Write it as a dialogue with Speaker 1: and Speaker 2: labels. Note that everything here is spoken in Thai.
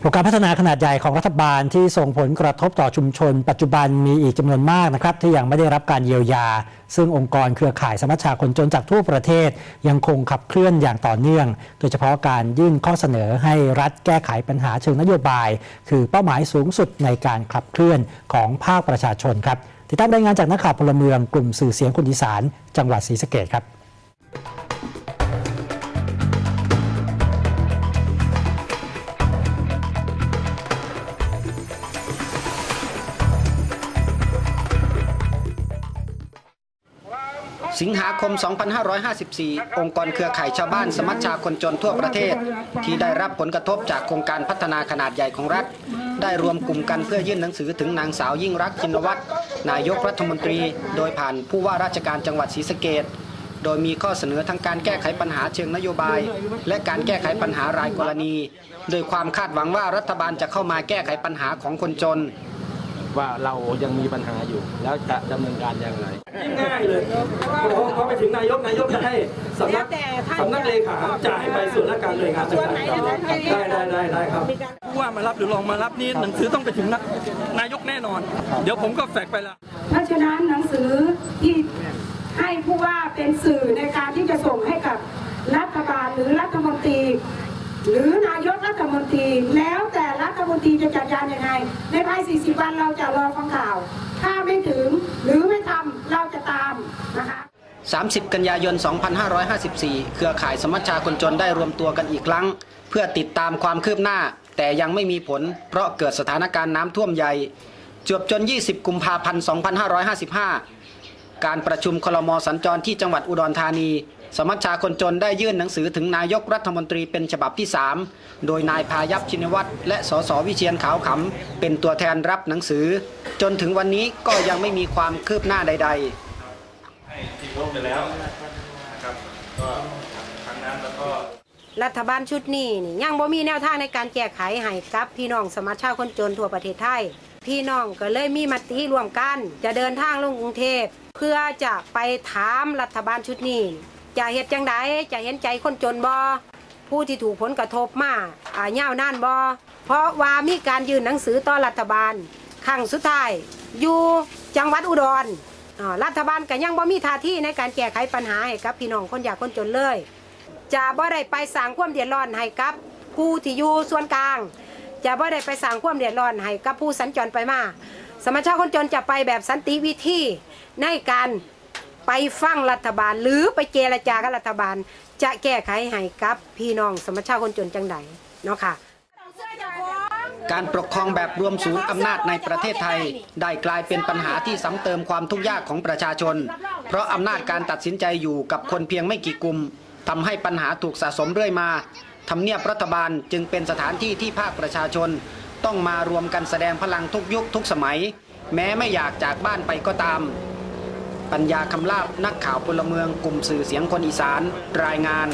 Speaker 1: โปรแการพัฒนาขนาดใหญ่ของรัฐบาลที่ส่งผลกระทบต่อชุมชน ปัจจุบันมีอีกจำนวนมากนะครับที่ยังไม่ได้รับการเยียวยา ซึ่งองค์กรเครือข่ายสมัชชาคนจนจากทั่วประเทศ ยังคงขับเคลื่อนอย่างต่อเนื่อง โดยเฉพาะการยื่นข้อเสนอให้รัฐแก้ไขปัญหาเชิงนโยบาย คือเป้าหมายสูงสุดในการขับเคลื่อนของภาคประชาชนครับติดตามรายงานจากนักข่าวพลเมืองกลุ่มสื่อเสียงคนอีสาน จังหวัดศรีสะเกษครับ
Speaker 2: สิงหาคม 2554 องค์กรเครือข่ายชาวบ้านสมัชชาคนจนทั่วประเทศ ที่ได้รับผลกระทบจากโครงการพัฒนาขนาดใหญ่ของรัฐ ได้รวมกลุ่มกันเพื่อยื่นหนังสือถึงนางสาวยิ่งรักชินวัตรนายกรัฐมนตรี โดยผ่านผู้ว่าราชการจังหวัดศรีสะเกษโดยมีข้อเสนอทั้งการแก้ไขปัญหาเชิงนโยบาย และการแก้ไขปัญหารายกรณี โดยความคาดหวังว่ารัฐบาลจะเข้ามาแก้ไขปัญหาของคนจน
Speaker 3: ว่าเรายังมีปัญหาอยู่ แล้วจะดำเนินการอย่างไร
Speaker 4: ง่ายเลยพอพอไปถึงนายกนายกจะให้สำนัก
Speaker 5: แล้วแต่ท่าน
Speaker 4: สำนักเลขาจ่ายไปส่วนราชการหน่วยงาน
Speaker 5: ส่วนไหน
Speaker 4: ต่าง
Speaker 5: จะให้
Speaker 4: ๆได้ได้ได้ได้ครับ
Speaker 5: มีการ
Speaker 4: ผู้ว่ามารับหรือรองมารับนี่หนังสือต้องไปถึงนนายกแน่นอน เดี๋ยวผมก็แฟกซ์ไปละ
Speaker 6: เพราะฉะนั้นหนังสือที่ให้ผู้ว่าเป็นสื่อในการที่จะส่งให้กับรัฐบาลหรือรัฐมนตรี หรือนายกรัฐมนตรีแล้วแต่รั ฐมนตรีจะจัดการยังไง ในภาย 40 วันเราจะรอฟังข่าว ถ้าไม่ถึงหรือไม่ทำเราจะตามนะคะ
Speaker 2: 30 กันยายน 2554 เครือข่ายสมัชชาคนจนได้รวมตัวกันอีกครั้ง เพื่อติดตามความคืบหน้า แต่ยังไม่มีผล เพราะเกิดสถานการณ์น้ำท่วมใหญ่จวบจน 20 กุมภาพันธ์ 2555 การประชุมคลมสัญจรที่จังหวัดอุดรธานี สมัชชาคนจนได้ยื่นหนังสือถึงนายกรัฐมนตรีเป็นฉบับที่ 3 โดยนายพายัพชินวัตรและสสวิเชียนขาวขำเป็นตัวแทนรับหนังสือ จนถึงวันนี้ก็ยังไม่มีความคืบหน้าใด ๆ
Speaker 7: ให้ทิ้งร่มไปแล้วนะครับก็ครั้งนั้นแล้วก็
Speaker 5: รัฐบาลชุดนี้นี่ยังบ่มีแนวทางในการแก้ไขให้กับ พี่น้องสมัชชาคนจนทั่วประเทศไทย พี่น้องก็เลยมีมติร่วมกัน จะเดินทางลงกรุงเทพ เพื่อจะไปถามรัฐบาลชุดนี้ จะเฮ็ดจังไดจะเห็นใจคนจนบ่ผู้ที่ถูกผลกระทบมาอ่ายาวนานบ่เพราะว่ามีการยื่นหนังสือต่อรัฐบาลครั้งสุดท้าย อยู่จังหวัดอุดรอ่ารัฐบาลก็ยังบ่มีท่าทีในการแก้ไขปัญหาให้กับพี่น้องคนยากคนจนเลย จะบ่ได้ไปสร้างความเดือดร้อนให้กับผู้ที่อยู่ส่วนกลาง จะบ่ได้ไปสร้างความเดือดร้อนให้กับผู้สัญจรไปมา สมัชชาคนจนจะไปแบบสันติวิธีในการ ไปฟังรัฐบาล หรือไปเจรจากับรัฐบาล จะแก้ไขให้กับพี่น้องสมัชชาคนจนจังใดเนาะค่ะ
Speaker 2: การปกครองแบบรวมศูนย์อำนาจในประเทศไทย ได้กลายเป็นปัญหาที่ซ้ำเติมความทุกข์ยากของประชาชน เพราะอำนาจการตัดสินใจอยู่กับคนเพียงไม่กี่กลุ่มทำให้ปัญหาถูกสะสมเรื่อยมาทำเนียบรัฐบาลจึงเป็นสถานที่ที่ภาคประชาชน ต้องมารวมกันแสดงพลังทุกยุคทุกสมัย แม้ไม่อยากจากบ้านไปก็ตาม ปัญญาคำลาบนักข่าวพลเมืองกลุ่มสื่อเสียงคนอีสาน รายงาน